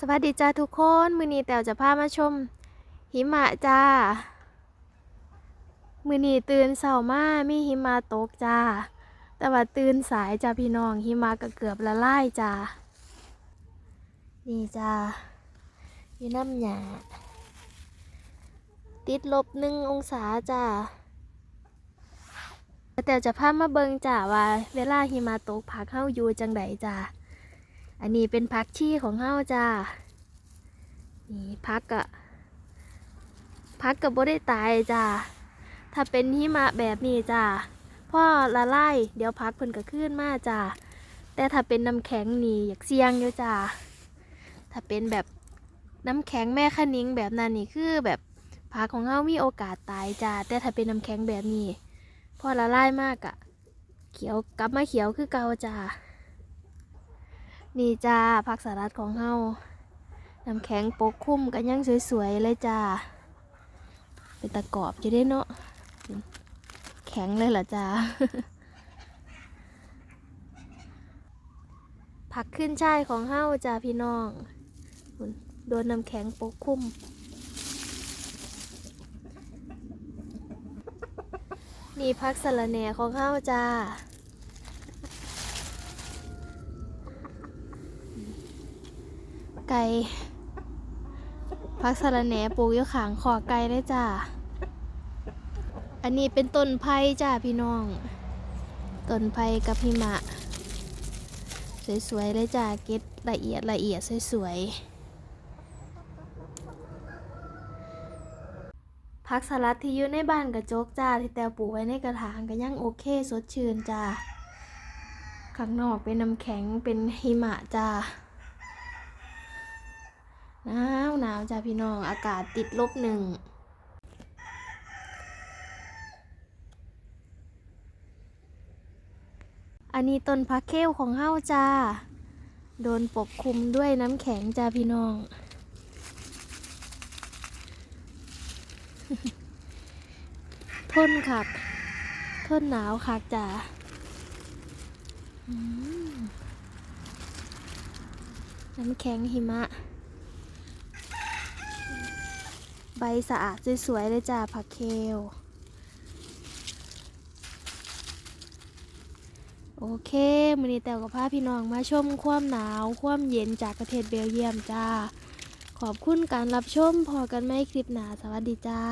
สวัสดีจ้าทุกคน มือนี้แต๋วจะพามาชม หิมะจ้า มือนี้ตื่นเช้ามามีหิมะตกจ้า แต่ว่าตื่นสายจ้าพี่น้องหิมะก็เกือบละลายจ้า นี่จ้า อยู่น้ำหยาติดลบหนึ่งองศาจ้าแต่จะพามาเบิงจ้าว่า เวลาหิมะตกพักเข้าอยู่จังใดจ้า อันนี้เป็นพักชีของเฮาจ้า นี่พักกะพักกับบ่ได้ตายจ้า ถ้าเป็นหิมะแบบนี้จ้าพ่อละลายเดี๋ยวพักเพิ่นก็ขึ้นมาจ้า แต่ถ้าเป็นน้ำแข็งนี่อยากเสี่ยงอยู่จ้า ถ้าเป็นแบบน้ำแข็งแม่คะนิ้งแบบนั้นนี่คือแบบพักของเฮามีโอกาสตายจ้า แต่ถ้าเป็นน้ำแข็งแบบนี้พ่อละลายมากอะเขียวกลับมาเขียวคือเก่าจ้า นี่จ้าผักสลัดของเฮาน้ำแข็งปกคลุมกันยังสวยๆเลยจ้า เป็นตะกรอบจะได้เนาะ แข็งเลยเหรอจ้า ผักขึ้นช่ายของเฮาจ้าพี่น้อง โดนน้ำแข็งปกคลุมนี่พักสะระแหน่ของเฮาจ้า ไก่พักสะระแหน่ปลูกอยู่ขางขอไก่ได้จ้า อันนี้เป็นต้นไผ่จ้าพี่น้อง ต้นไผ่กับหิมะ สวยๆเลยจ้าเก็ดละเอียดละเอียดสวยๆผักสลัดที่อยู่ในบ้านกระจกจ้าที่แตวปลูกไว้ในกระถางก็ยังโอเคสดชื่นจ้าข้างนอกเป็นน้ำแข็งเป็นหิมะจ้า หนาวหนาวจ้าพี่น้องอากาศติดลบหนึ่งอันนี้ต้นพักเคลของเฮาจ้า โดนปกคลุมด้วยน้ำแข็งจ้าพี่น้อง ทนคักทนหนาวคักจ้าน้ำแข็งหิมะ ใบ สะอาดสวยๆเลยจ้าผักเคลโอเคมือนี้แต่กับพาพี่น้องมาชมความหนาว ความเย็นจากประเทศเบลเยียมจ้า ขอบคุณการรับชมพอกันไหมคลิปหนาสวัสดีจ้า